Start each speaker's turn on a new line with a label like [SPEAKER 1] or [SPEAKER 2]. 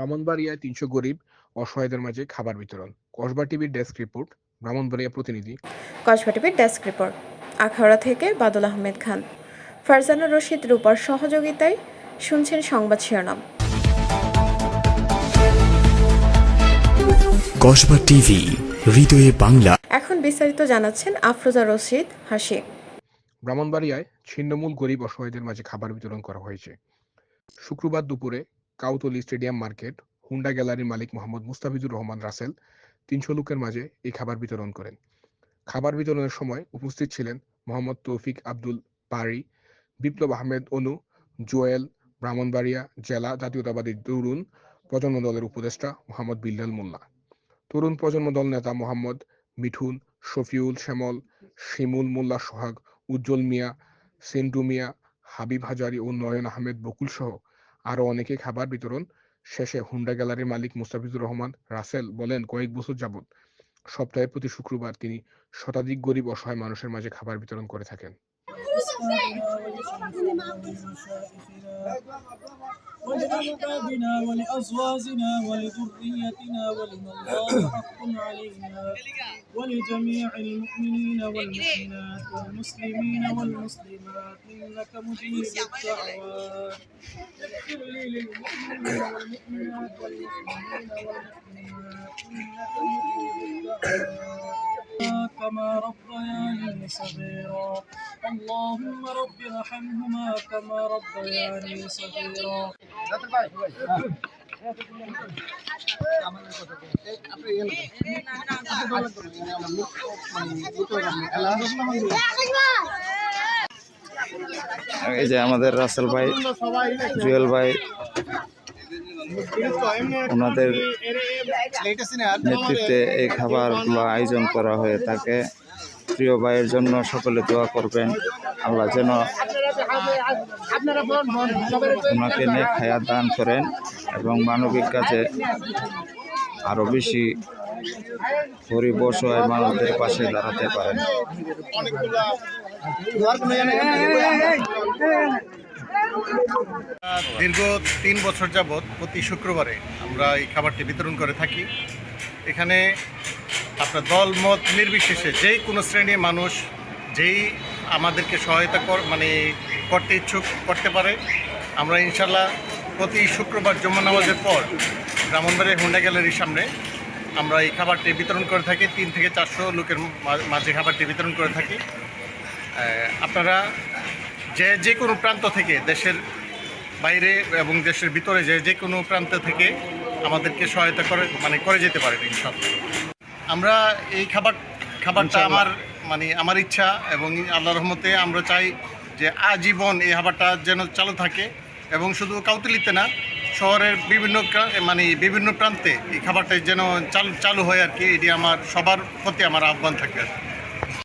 [SPEAKER 1] ব্রাহ্মণবাড়িয়ায় তিনশো গরিব অসহায়দের মাঝে খাবার বিতরণ। কসবা টিভির ডেস্ক রিপোর্ট ব্রাহ্মণবাড়িয়া প্রতিনিধি।
[SPEAKER 2] কসবা টিভির ডেস্ক রিপোর্ট আখাউড়া থেকে বাদল আহমেদ খান। ফারজানা রশিদ রূপার সহযোগিতায় শুনছেন সংবাদ শিরোনাম।
[SPEAKER 3] কসবা টিভি হৃদয়ে বাংলা।
[SPEAKER 2] এখন বিস্তারিত জানাচ্ছেন আফরোজা রশিদ হাসি।
[SPEAKER 1] ব্রাহ্মণবাড়িয়ায় ছিন্নমূল গরিব অসহায়দের মাঝে খাবার বিতরণ করা হয়েছে। শুক্রবার দুপুরে কাউতলি স্টেডিয়াম মার্কেট, হুন্ডা গ্যালারির মালিক মোহাম্মদ মুস্তাফিজুর রহমান রাসেল তিনশো লোকের মাঝে এই খাবার বিতরণ করেন। খাবার বিতরণের সময় উপস্থিত ছিলেন মোহাম্মদ তৌফিক আব্দুল পারি বিপ্লব আহমেদ অনু, জোয়েল ব্রাহ্মণবাড়িয়া জেলা জাতীয়তাবাদী তরুণ প্রজন্ম দলের উপদেষ্টা মোহাম্মদ বিল্লাল মোল্লা। তরুণ প্রজন্ম দল নেতা মোহাম্মদ মিঠুন, শফিউল শ্যামল, শিমুল মোল্লা সোহাগ, উজ্জ্বল মিয়া সেন্টু মিয়া, হাবিব হাজারি ও নয়ন আহমেদ বকুল সহ আরও অনেকে খাবার বিতরণ শেষে হুন্ডা গ্যালারির মালিক মুস্তাফিজুর রহমান রাসেল বলেন, কয়েক বছর যাবৎ সপ্তাহে প্রতি শুক্রবার তিনি শতাধিক গরিব অসহায় মানুষের মাঝে খাবার বিতরণ করে থাকেন।
[SPEAKER 4] ولأولادنا ولأزواجنا ولذريتنا ولمن الله حق علينا ولجميع المؤمنين والمؤمنات والمسلمين والمسلمات إنك مجيب الدعوات اغفر لي للمؤمنين والمؤمنات والمسلمين والمسلمات إنك مجيب الدعوات كما ربياني صغيرا اللهم رب ارحمهما كما ربياني صغيرا
[SPEAKER 5] এই যে আমাদের রাসেল ভাই জুয়েল ভাই ওনাদের নেতৃত্বে এই খাবারগুলো আয়োজন করা হয়ে থাকে। প্রিয় ভাইয়ের জন্য সকলে দোয়া করবেন। আল্লাহ যেন ওনাকে নিয়ে খায়া দান করেন এবং মানবিক কাজে আরও বেশি গরিব অসহায় মানুষদের পাশে দাঁড়াতে পারেন।
[SPEAKER 6] দীর্ঘ তিন বছর যাবৎ প্রতি শুক্রবারে আমরা এই খাবারটি বিতরণ করে থাকি। এখানে আপনার দল মত নির্বিশেষে যেই কোনো শ্রেণির মানুষ যেই আমাদেরকে সহায়তা কর মানে করতে ইচ্ছুক, করতে পারে। আমরা ইনশাল্লাহ প্রতি শুক্রবার জম্মা নামাজের পর ব্রাহ্মণবাড়িয়া হুন্ডা গ্যালারির সামনে আমরা এই খাবারটি বিতরণ করে থাকি। তিন থেকে চারশো লোকের মাঝে খাবারটি বিতরণ করে থাকি। আপনারা যে যে কোনো প্রান্ত থেকে দেশের বাইরে এবং দেশের ভিতরে যে যে কোনো প্রান্ত থেকে আমাদেরকে সহায়তা করে মানে করে যেতে পারেন ইনশাল্লাহ আমরা এই খাবার খাবারটা আমার মানে আমার ইচ্ছা এবং আল্লাহ রহমতে আমরা চাই যে আজীবন এই খাবারটা যেন চালু থাকে এবং শুধু কাউতলিতে না শহরের বিভিন্ন মানে বিভিন্ন প্রান্তে এই খাবারটা যেন চালু চালু হয় আর কি এটি আমার সবার প্রতি আমার আহ্বান থাকে আর কি।